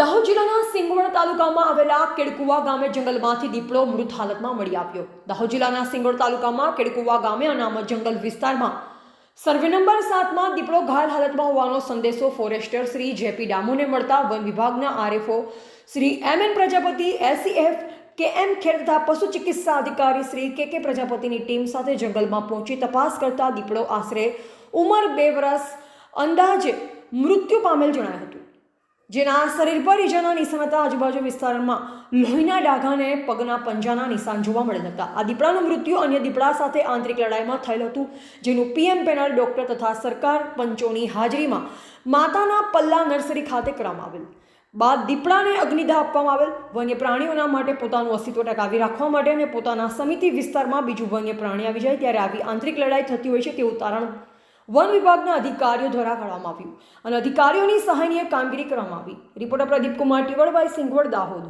દાહોદ જિલ્લાના સિંગવણ તાલુકામાં આવેલા કેડકુવા ગામે જંગલમાંથી દીપડો મૃત હાલતમાં મળી આવ્યો. દાહોદ જિલ્લાના સિંગવણ તાલુકામાં કેડકુવા ગામે અનામત જંગલ વિસ્તારમાં સર્વે નંબર સાતમાં દીપડો ઘાયલ હાલતમાં હોવાનો સંદેશો ફોરેસ્ટર શ્રી જેપી ડામોને મળતા વન વિભાગના RFO Shri M N Prajapati ACF K M Kher તથા પશુ ચિકિત્સા અધિકારી શ્રી કે કે પ્રજાપતિની ટીમ સાથે જંગલમાં પહોંચી તપાસ કરતા દીપડો આશરે ઉંમર બે વર્ષ અંદાજે મૃત્યુ પામેલ જણાયું હતું. જેના શરીર પર ઈજાના નિશાન આજુબાજુ વિસ્તારમાં લોહીના ડાઘા અને પગના પંજાના નિશાન જોવા મળેલ હતા. આ દીપડાનું મૃત્યુ અન્ય દીપડા સાથે આંતરિક લડાઈમાં થયેલ હતું, જેનું પીએમ પેનલ ડોક્ટર તથા સરકાર પંચોની હાજરીમાં માતાના પલ્લા નર્સરી ખાતે કરવામાં આવેલ. બાદ દીપડાને અગ્નિદાહ આપવામાં આવેલ. વન્ય પ્રાણીઓના માટે પોતાનું અસ્તિત્વ ટકાવી રાખવા માટે અને પોતાના સમિતિ વિસ્તારમાં બીજું વન્ય પ્રાણી આવી જાય ત્યારે આવી આંતરિક લડાઈ થતી હોય છે તેવું તારણ વન વિભાગના અધિકારીઓ દ્વારા કરવામાં આવ્યું. અને અધિકારીઓની સહાયનીય કામગીરી કરવામાં આવી. રિપોર્ટર પ્રદીપ કુમાર ટીવડભાઈ સિંગવડ દાહોદ.